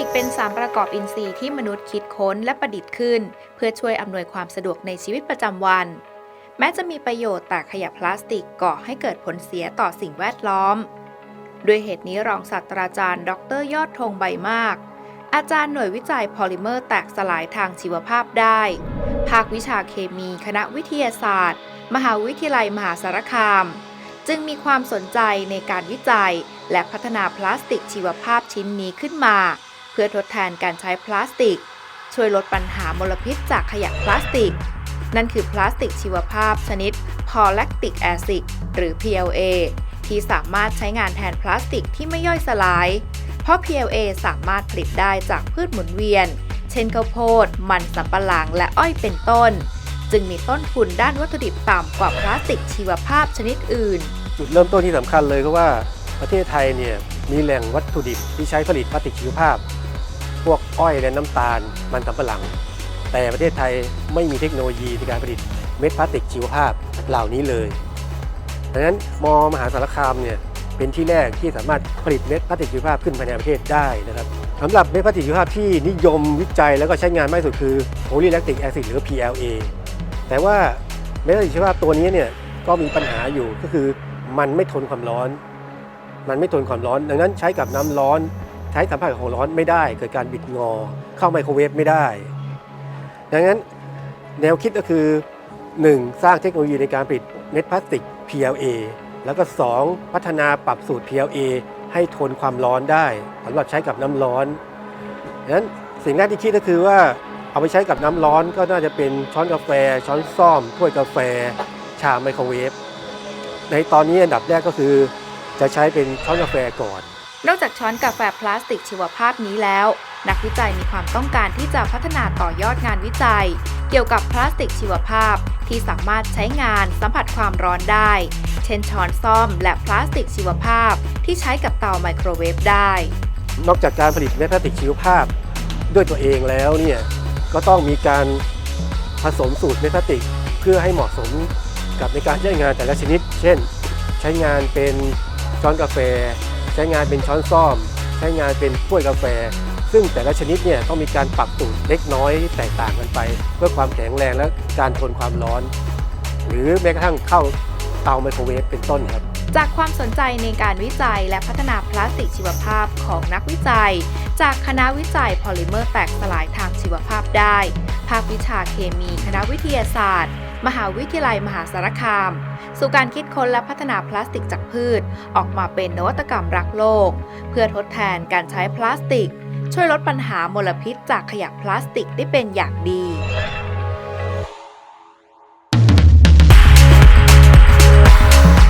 ติกเป็นสารประกอบอินทรีย์ที่มนุษย์คิดค้นและประดิษฐ์ขึ้น เพื่อช่วยอำนวยความสะดวกในชีวิตประจำวัน แม้จะมีประโยชน์แต่ขยะพลาสติกก่อให้เกิดผลเสียต่อสิ่งแวดล้อม ด้วยเหตุนี้รองศาสตราจารย์ ดร ยอดธงใบมาก อาจารย์หน่วยวิจัยพอลิเมอร์แตกสลายทางชีวภาพได้ ภาควิชาเคมีคณะวิทยาศาสตร์ มหาวิทยาลัยมหาสารคาม จึงมีความสนใจในการวิจัยและพัฒนาพลาสติกชีวภาพชิ้นนี้ขึ้นมา พื่อทดแทนการใช้พลาสติก ช่วยลดปัญหามลพิษจากขยะพลาสติก นั่นคือพลาสติกชีวภาพชนิด Polactic Acid หรือ PLA ที่สามารถใช้งานแทนพลาสติกที่ไม่ย่อยสลาย เพราะ PLA สามารถผลิตได้จากพืชหมุนเวียน เช่นข้าวโพด มันสำปะหลังและอ้อยเป็นต้น จึงมีต้นทุนด้านวัตถุดิบต่ำกว่าพลาสติกชีวภาพชนิดอื่น จุดเริ่มต้นที่สำคัญเลยก็ว่าประเทศไทยเนี่ยมีแหล่งวัตถุดิบที่ใช้ผลิตพลาสติกชีวภาพ พวกอ้อยและน้ำตาล มันสำปะหลัง แต่ประเทศไทยไม่มีเทคโนโลยีในการผลิตเม็ดพลาสติกชีวภาพเหล่านี้เลยดังนั้นมอมหาสารคามเนี่ยเป็นที่แรกที่สามารถผลิตเม็ดพลาสติกชีวภาพขึ้นภายในประเทศได้นะครับสำหรับเม็ดพลาสติกชีวภาพที่นิยมวิจัยแล้วก็ใช้งานมากที่สุดคือ Polylactic Acid หรือ PLA แต่ว่าเม็ดพลาสติกชีวภาพตัวนี้เนี่ยก็มีปัญหาอยู่ก็คือมันไม่ทนความร้อน มันไม่ทนความร้อน ดังนั้นใช้กับน้ำร้อน ใช้สัมผัสกับของร้อนไม่ได้ เกิดการบิดงอ เข้าไมโครเวฟไม่ได้ ดังนั้นแนวคิดก็คือ 1. สร้างเทคโนโลยีในการผลิตเม็ดพลาสติก PLA แล้วก็ 2. พัฒนาปรับสูตร PLA ให้ทนความร้อนได้สำหรับใช้กับน้ำร้อนดังนั้นสิ่งแรกที่คิดก็คือว่าเอาไปใช้กับน้ำร้อนก็น่าจะเป็นช้อนกาแฟ ช้อนซ่อมถ้วยกาแฟ ชามไมโครเวฟในตอนนี้อันดับแรกก็คือ จะใช้เป็นช้อนกาแฟก่อน นอกจากช้อนกาแฟพลาสติกชีวภาพนี้แล้ว นักวิจัยมีความต้องการที่จะพัฒนาต่อยอดงานวิจัย เกี่ยวกับพลาสติกชีวภาพที่สามารถใช้งานสัมผัสความร้อนได้ เช่นช้อนซ่อมและพลาสติกชีวภาพที่ใช้กับเตาไมโครเวฟได้ นอกจากการผลิตเม็ดพลาสติกชีวภาพด้วยตัวเองแล้วเนี่ยก็ต้องมีการผสมสูตรเม็ดพลาสติก เพื่อให้เหมาะสมกับในการใช้งานแต่ละชนิด เช่น ใช้งานเป็นช้อนกาแฟ ช้งานเป็นช้อนซ่อม ใช้งานเป็นถ้วยกาแฟ ซึ่งแต่ละชนิดเนี่ยต้องมีการปรับสูตรเล็กน้อยแตกต่างกันไป เพื่อความแข็งแรงและการทนความร้อน หรือแม้กระทั่งเข้าเตาไมโครเวฟเป็นต้นครับ จากความสนใจในการวิจัยและพัฒนาพลาสติกชีวภาพของนักวิจัย จากคณะวิจัยพอลิเมอร์แตกสลายทางชีวภาพได้ ภาควิชาเคมีคณะวิทยาศาสตร์ มหาวิทยาลัยมหาสารคาม สู่การคิดค้นและพัฒนาพลาสติกจากพืช ออกมาเป็นนวัตกรรมรักโลก เพื่อทดแทนการใช้พลาสติก ช่วยลดปัญหามลพิษจากขยะพลาสติกได้เป็นอย่างดี